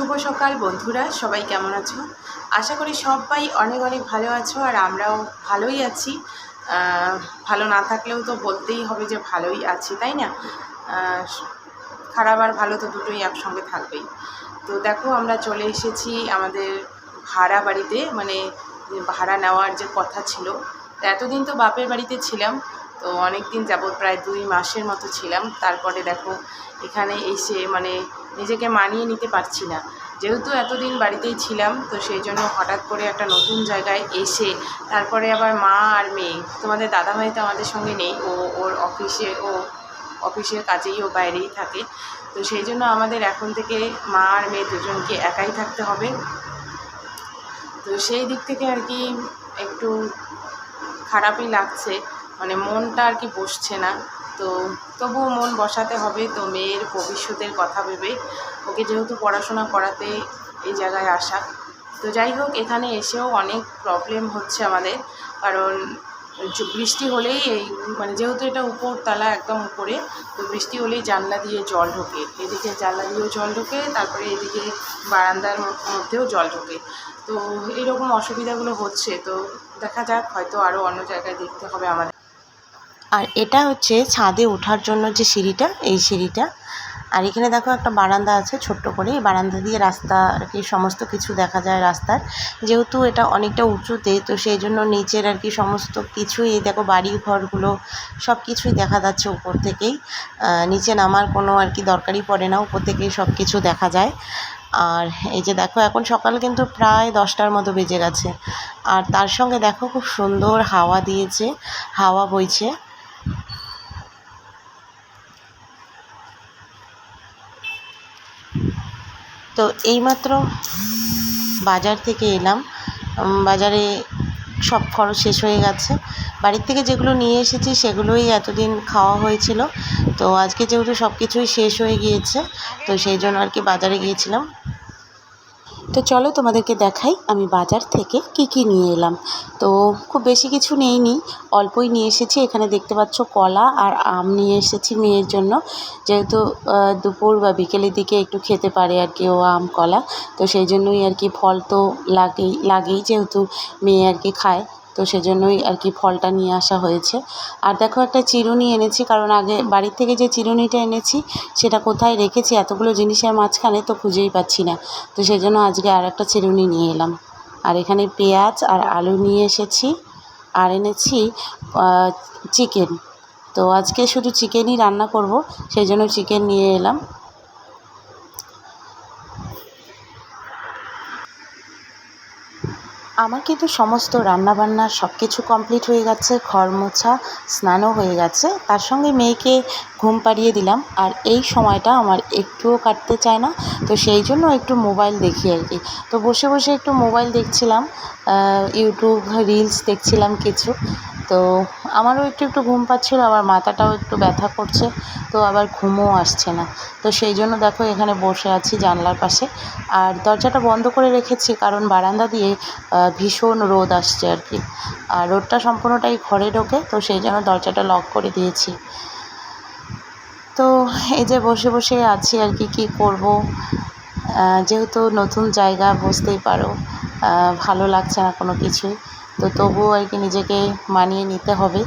শুভ সকাল বন্ধুরা, সবাই কেমন আছো? আশা করি সবাই অনেক অনেক ভালো আছো আর আমরাও ভালোই আছি। ভালো না থাকলেও তো বলতেই হবে যে ভালোই আছি, তাই না? খারাপ আর ভালো তো দুটোই একসঙ্গে থাকবেই। তো দেখো, আমরা চলে এসেছি আমাদের ভাড়া বাড়িতে মানে ভাড়া নেওয়ার যে কথা ছিল। তো এতদিন তো বাপের বাড়িতে ছিলাম তো অনেক দিন যাবৎ প্রায় দুই মাসের মতো ছিলাম। তারপরে দেখো, এখানে এসে মানে নিজেকে মানিয়ে নিতে পারছি না। যেহেতু এতদিন বাড়িতেই ছিলাম, তো সেই জন্য হঠাৎ করে একটা নতুন জায়গায় এসে, তারপরে আবার মা আর মেয়ে, তোমাদের দাদা দাদাভাই তো আমাদের সঙ্গে নেই, ও ওর অফিসে, ও অফিসের কাজেই ও বাইরেই থাকে। তো সেই জন্য আমাদের এখন থেকে মা আর মেয়ে দুজনকে একাই থাকতে হবে। তো সেই দিক থেকে আর কি একটু খারাপই লাগছে। মানে মনটা আর কি বসছে না। তো তবুও মন বসাতে হবে, তো মেয়ের ভবিষ্যতের কথা ভেবে। ওকে যেহেতু পড়াশোনা করাতে এই জায়গায় আসা। তো যাই হোক, এখানে এসেও অনেক প্রবলেম হচ্ছে আমাদের। কারণ বৃষ্টি হলেই এই মানে যেহেতু এটা উপরতলা, একদম উপরে, তো বৃষ্টি হলেই জানলা দিয়ে জল ঢোকে। এদিকে জানলা দিয়েও জল ঢোকে, তারপরে এদিকে বারান্দার মধ্যেও জল ঢোকে। তো এইরকম অসুবিধাগুলো হচ্ছে। তো দেখা যাক, হয়তো আরও অন্য জায়গায় দেখতে হবে আমাদের। আর এটা হচ্ছে ছাদে ওঠার জন্য যে সিঁড়িটা, এই সিঁড়িটা। আর এখানে দেখো একটা বারান্দা আছে ছোট্ট করে। এই বারান্দা দিয়ে রাস্তা আর কি সমস্ত কিছু দেখা যায় রাস্তার। যেহেতু এটা অনেকটা উঁচুতে, তো সেই জন্য নিচের আর কি সমস্ত কিছুই দেখো বাড়ি ঘরগুলো সব কিছুই দেখা যাচ্ছে উপর থেকেই। নিচে নামার কোনো আর কি দরকারই পড়ে না, উপর থেকেই সব কিছু দেখা যায়। আর এই যে দেখো, এখন সকাল কিন্তু প্রায় দশটার মতো বেজে গেছে। আর তার সঙ্গে দেখো খুব সুন্দর হাওয়া দিয়েছে, হাওয়া বইছে। তো এইমাত্র বাজার থেকে এলাম। বাজারে সব খরচ শেষ হয়ে গেছে। বাড়ির থেকে যেগুলো নিয়ে এসেছি সেগুলোই এতদিন খাওয়া হয়েছিল। তো আজকে যেহেতু সব কিছুই শেষ হয়ে গিয়েছে, তো সেই জন্য আর কি বাজারে গিয়েছিলাম। তো চলো তোমাদেরকে দেখাই আমি বাজার থেকে কি কি নিয়ে এলাম। তো খুব বেশি কিছু নেইনি, অল্পই নিয়ে এসেছি। এখানে দেখতে পাচ্ছ কলা আর আম নিয়ে এসেছি মেয়ের জন্য। যেহেতু দুপুর বা বিকেলের দিকে একটু খেতে পারে আর কি ও আম, কলা। তো সেই জন্যই আর কি ফল তো লাগেই লাগেই যেহেতু মেয়ে আর কি খায়। তো সেজন্যই আর কি ফলটা নিয়ে আসা হয়েছে। আর দেখো একটা চিরুনি এনেছি, কারণ আগে বাড়ির থেকে যে চিরুনিটা এনেছি, সেটা কোথায় রেখেছি, এতগুলো জিনিসের মাঝখানে তো খুঁজেই পাচ্ছি না। তো সেই জন্য আজকে আর একটা চিরুনি নিয়ে এলাম। আর এখানে পেঁয়াজ আর আলু নিয়ে এসেছি, আর এনেছি চিকেন। তো আজকে শুধু চিকেনই রান্না করব সেই জন্য চিকেন নিয়ে এলাম। আমার কিন্তু সমস্ত রান্নাবান্না সব কিছু কমপ্লিট হয়ে গেছে, ঘর মোছা, স্নানও হয়ে গেছে। তার সঙ্গে মেয়েকে ঘুম পাড়িয়ে দিলাম। আর এই সময়টা আমার একটুও কাটতে চায় না, তো সেই জন্য একটু মোবাইল দেখি আর কি। তো বসে বসে একটু মোবাইল দেখছিলাম ইউটিউব রিলস দেখছিলাম কিছু। তো আমারও একটু একটু ঘুম পাচ্ছিলো আবার মাথাটাও একটু ব্যথা করছে, তো আবার ঘুমও আসছে না। তো সেই জন্য দেখো এখানে বসে আছি জানলার পাশে। আর দরজাটা বন্ধ করে রেখেছি, কারণ বারান্দা দিয়ে ভীষণ রোদ আসছে আর কি। আর রোদটা সম্পূর্ণটাই ঘরে ঢোকে, তো সেই জন্য দরজাটা লক করে দিয়েছি। তো এই যে বসে বসে আছি আর কি, কী করব? যেহেতু নতুন জায়গা, বুঝতেই পারো। ভালো লাগছে না কোনো কিছুই। তো তবুও আর কি নিজেকে মানিয়ে নিতে হবে।